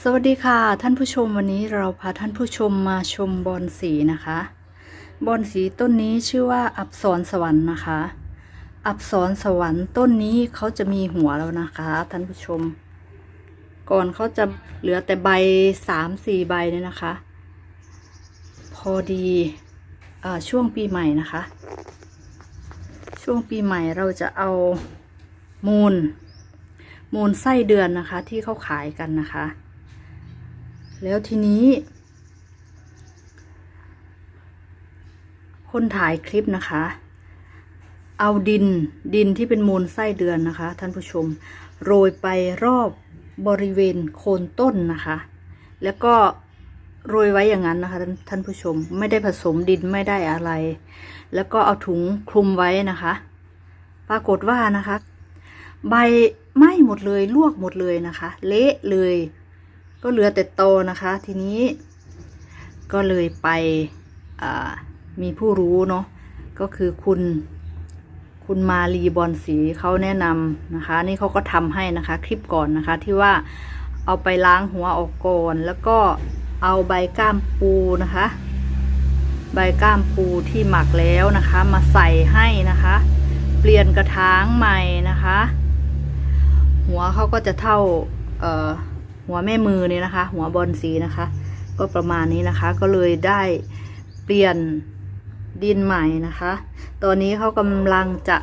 สวัสดีค่ะ ท่านผู้ชมวันนี้เราพาท่านผู้ชมมาชมบอนสีนะคะ บอนสีต้นนี้ชื่อว่าอับสรสวรรค์นะคะ อับสรสวรรค์ต้นนี้เขาจะมีหัวแล้วนะคะ ท่านผู้ชม ก่อนเขาจะเหลือแต่ใบสามสี่ใบเนี่ยนะคะ พอดีอช่วงปีใหม่นะคะ ช่วงปีใหม่เราจะเอามูล มูลไส้เดือนนะคะ ที่เขาขายกันนะคะ แล้วทีนี้ คนถ่ายคลิปนะคะ เอาดินดินที่เป็นมูลไส้เดือนนะคะ ท่านผู้ชม โรยไปรอบบริเวณโคนต้นนะคะ แล้วก็โรยไว้อย่างนั้นนะคะท่านท่านผู้ชมไม่ได้ผสมดินไม่ได้อะไร แล้วก็เอาถุงคลุมไว้นะคะ ปรากฏว่านะคะ ใบไหม้หมดเลยลวกหมดเลยนะคะ เละเลย ก็เหลือแต่โตนะคะ ทีนี้ก็เลยไปมีผู้รู้เนาะก็คือคุณคุณมาลีบอลสีเขาแนะนำนะคะ นี่เขาก็ทำให้นะคะ คลิปก่อนนะคะที่ว่าเอาไปล้างหัวออกก่อน แล้วก็เอาใบก้ามปูนะคะ ใบก้ามปูที่หมักแล้วนะคะ มาใส่ให้นะคะ เปลี่ยนกระถางใหม่นะคะ หัวเขาก็จะเท่าเอ่อ หัวแม่มือเนี่ยนะคะ หัวบอลสีนะคะ ก็ประมาณนี้นะคะ ก็เลยได้เปลี่ยนดินใหม่นะคะ ตอนนี้เขากำลังจะ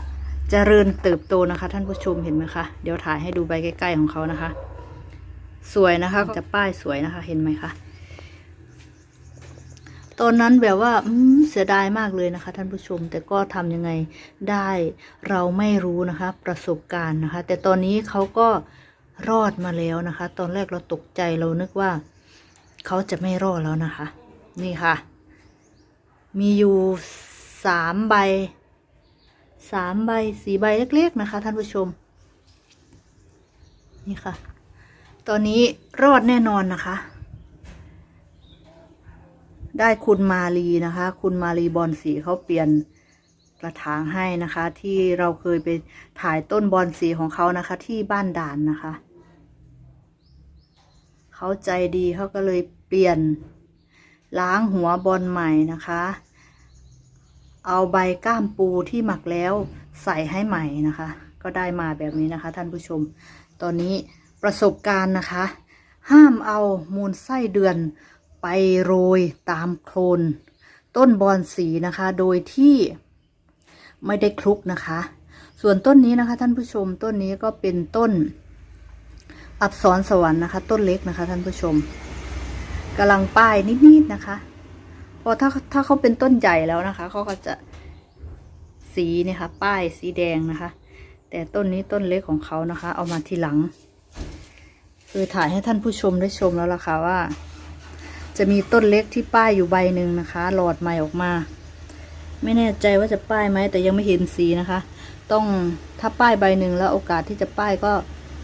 เจริญเติบโตนะคะ ท่านผู้ชมเห็นไหมคะ เดี๋ยวถ่ายให้ดูใบใกล้ๆของเขานะคะ สวยนะคะจะป้ายสวยนะคะ เห็นไหมคะตอนนั้นแบบว่าเสียดายมากเลยนะคะ ท่านผู้ชม แต่ก็ทำยังไงได้เราไม่รู้นะคะ ประสบการณ์นะคะ แต่ตอนนี้เขาก็ รอดมาแล้วนะคะ ตอนแรกเราตกใจเรานึกว่าเขาจะไม่รอดแล้วนะคะ นี่ค่ะ มีอยู่สามใบสามใบสี่ใบเล็ก ๆ นะคะ ท่านผู้ชม นี่ค่ะ ตอนนี้รอดแน่นอนนะคะ ได้คุณมาลีนะคะ คุณมาลีบอลสีเขาเปลี่ยนกระถางให้นะคะ ที่เราเคยไปถ่ายต้นบอลสีของเขานะคะ ที่บ้านด่านนะคะ เขาใจดีเขาก็เลยเปลี่ยนล้างหัวบอลใหม่นะคะ เอาใบก้ามปูที่หมักแล้วใส่ให้ใหม่นะคะ ก็ได้มาแบบนี้นะคะ ท่านผู้ชม ตอนนี้ประสบการณ์นะคะ ห้ามเอามูลไส้เดือนไปโรยตามโคลนต้นบอนสีนะคะ โดยที่ไม่ได้คลุกนะคะ ส่วนต้นนี้นะคะ ท่านผู้ชมต้นนี้ก็เป็นต้น อับสรสวรรค์นะคะ ต้นเล็กนะคะ ท่านผู้ชมกำลังป้ายนิดๆนะคะ พอถ้าถ้าเขาเป็นต้นใหญ่แล้วนะคะเขาก็จะสีเนี่ยค่ะป้ายสีแดงนะคะ แต่ต้นนี้ต้นเล็กของเขานะคะ เอามาทีหลัง คือถ่ายให้ท่านผู้ชมได้ชมแล้วล่ะค่ะว่า จะมีต้นเล็กที่ป้ายอยู่ใบหนึ่งนะคะ หลอดใหม่ออกมา ไม่แน่ใจว่าจะป้ายไหมแต่ยังไม่เห็นสีนะคะ ต้องถ้าป้ายใบหนึ่งแล้วโอกาสที่จะป้ายก็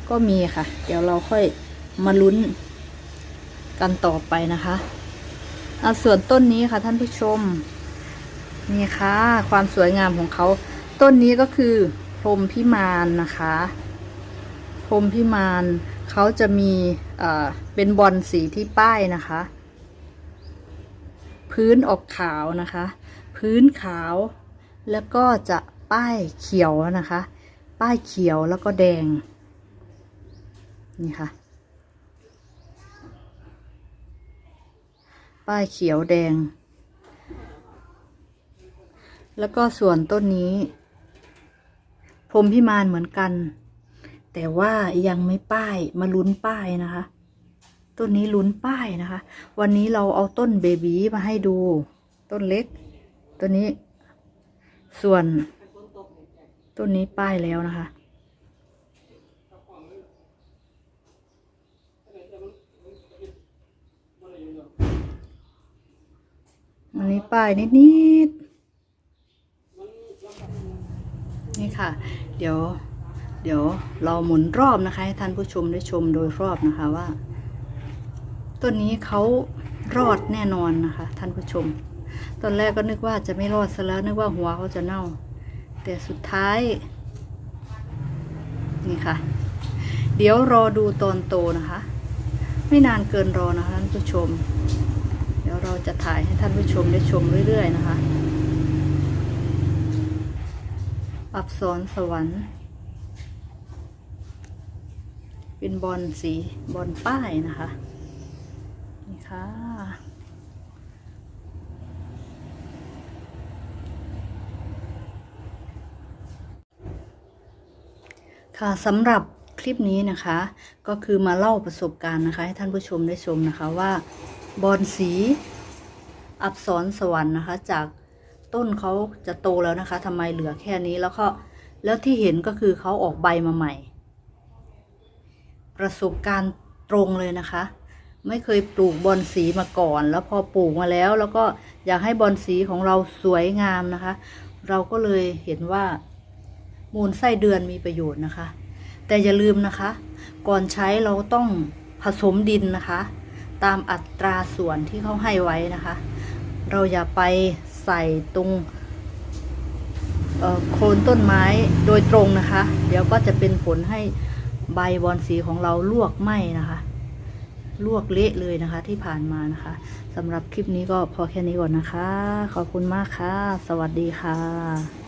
ก็มีค่ะ เดี๋ยวเราค่อยมาลุ้นกันต่อไปนะคะเอะส่วนต้นนี้ค่ะท่านผู้ชม นี่ค่ะ ความสวยงามของเขา ต้นนี้ก็คือพรมพิมานนะคะ พรมพิมานเขาจะมีเป็นบอลสีที่ป้ายนะคะ พื้นออกขาวนะคะ พื้นขาวแล้วก็จะป้ายเขียวนะคะ ป้ายเขียวแล้วก็แดง นี่ค่ะ ป้ายเขียวแดง แล้วก็ส่วนต้นนี้ พรมพิมานเหมือนกัน แต่ว่ายังไม่ป้ายมาลุ้นป้ายนะคะ ต้นนี้ลุ้นป้ายนะคะ วันนี้เราเอาต้นเบบีมาให้ดู ต้นเล็ก ต้นนี้ ส่วน ต้นนี้ป้ายแล้วนะคะ อันนี้ป้ายนิดนิดๆนี่ค่ะ เดี๋ยว เดี๋ยวเราหมุนรอบนะคะ ให้ท่านผู้ชมได้ชมโดยรอบนะคะว่า ต้นนี้เขารอดแน่นอนนะคะ ท่านผู้ชม ตอนแรกก็นึกว่าจะไม่รอดซะแล้วนึกว่าหัวเขาจะเน่า แต่สุดท้าย นี่ค่ะ เดี๋ยวรอดูตอนโตนะคะ ไม่นานเกินรอนะคะท่านผู้ชม เดี๋ยวเราจะถ่ายให้ท่านผู้ชมได้ชมเรื่อย ๆ นะคะ อับสรสวรรค์ เป็นบอลสีบอลป้ายนะคะ นี่ค่ะค่ะสำหรับคลิปนี้นะคะ ก็คือมาเล่าประสบการณ์นะคะ ให้ท่านผู้ชมได้ชมนะคะว่า บอลสี อับสรสวรรค์นะคะ จากต้นเขาจะโตแล้วนะคะทำไมเหลือแค่นี้แล้วก็แล้วที่เห็นก็คือเขาออกใบมาใหม่ ประสบการณ์ตรงเลยนะคะ ไม่เคยปลูกบอนสีมาก่อน แล้วพอปลูกมาแล้ว แล้วก็อยากให้บอนสีของเราสวยงามนะคะ เราก็เลยเห็นว่า มูลไส้เดือนมีประโยชน์นะคะ แต่อย่าลืมนะคะ ก่อนใช้เราต้องผสมดินนะคะ ตามอัตราส่วนที่เขาให้ไว้นะคะ เราอย่าไปใส่ตรงโคนต้นไม้โดยตรงนะคะ เดี๋ยวก็จะเป็นผลให้ใบบอนสีของเราลวกไหมนะคะ ลวกเละเลยนะคะที่ผ่านมานะคะสำหรับคลิปนี้ก็พอแค่นี้ก่อนนะคะ ขอบคุณมากค่ะ สวัสดีค่ะ